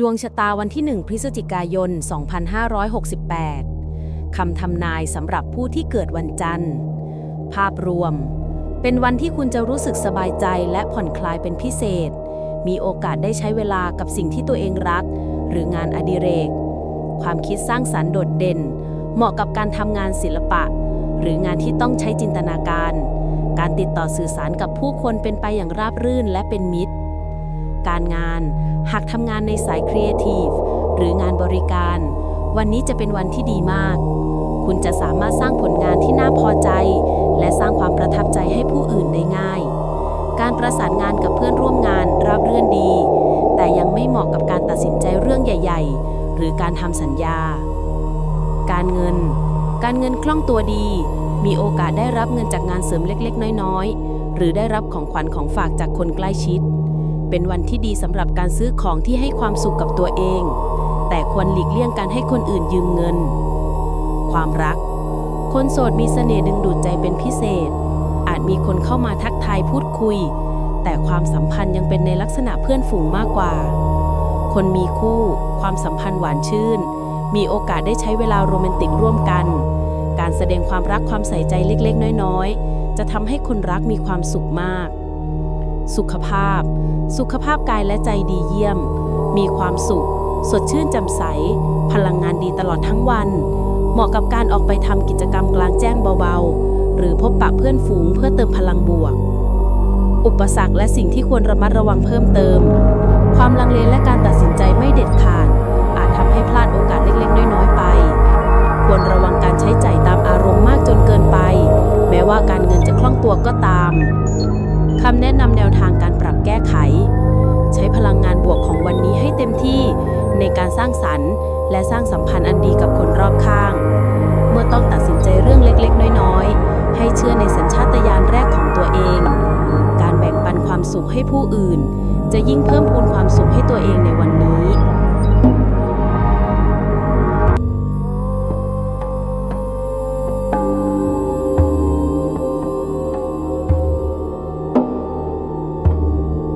ดวงชะตาวันที่ 1 พฤศจิกายน 2568 คำทำนายสำหรับผู้ที่เกิดวันจันทร์ ภาพรวม เป็นวันที่คุณจะรู้สึกสบายใจและผ่อนคลายเป็นพิเศษ มีโอกาสได้ใช้เวลากับสิ่งที่ตัวเองรัก หรืองานอดิเรก ความคิดสร้างสรรค์โดดเด่น เหมาะกับการทำงานศิลปะ หรืองานที่ต้องใช้จินตนาการ การติดต่อสื่อสารกับผู้คนเป็นไปอย่างราบรื่นและเป็นมิตร การงาน หากทำงานในสายครีเอทีฟหรืองานบริการ วันนี้จะเป็นวันที่ดีมาก คุณจะสามารถสร้างผลงานที่น่าพอใจ และสร้างความประทับใจให้ผู้อื่นได้ง่าย การประสานงานกับเพื่อนร่วมงานราบเรื่อนดี แต่ยังไม่เหมาะกับการตัดสินใจเรื่องใหญ่ ๆ หรือการทำสัญญา การเงิน การเงินคล่องตัวดี มีโอกาสได้รับเงินจากงานเสริมเล็กๆ น้อยๆ หรือได้รับของขวัญของฝากจากคนใกล้ชิด เป็นวันที่ดีสำหรับการซื้อของที่ให้ความสุขกับตัวเอง แต่ควรหลีกเลี่ยงการให้คนอื่นยืมเงิน ความรัก คนโสดมีเสน่ห์ดึงดูดใจเป็นพิเศษ อาจมีคนเข้ามาทักทายพูดคุย แต่ความสัมพันธ์ยังเป็นในลักษณะเพื่อนฝูงมากกว่า คนมีคู่ ความสัมพันธ์หวานชื่น มีโอกาสได้ใช้เวลาโรแมนติกร่วมกัน การแสดงความรักความใส่ใจเล็กๆ น้อยๆ จะทำให้คนรักมีความสุขมาก สุขภาพ สุขภาพกายและใจดีเยี่ยม มีความสุข สดชื่นแจ่มใส พลังงานดีตลอดทั้งวัน เหมาะกับการออกไปทำกิจกรรมกลางแจ้งเบาๆ หรือพบปะเพื่อนฝูงเพื่อเติมพลังบวก อุปสรรคและสิ่งที่ควรระมัดระวังเพิ่มเติม ความลังเลและการตัดสินใจไม่เด็ดขาด คำแนะนำแนวทางการปรับแก้ไข ใช้พลังงานบวกของวันนี้ให้เต็มที่ในการสร้างสรรค์ และสร้างสัมพันธ์อันดีกับคนรอบข้าง เมื่อต้องตัดสินใจเรื่องเล็กๆ น้อยๆ ให้เชื่อในสัญชาตญาณแรกของตัวเอง การแบ่งปันความสุขให้ผู้อื่น จะยิ่งเพิ่มพูนความสุขให้ตัวเองในวันนี้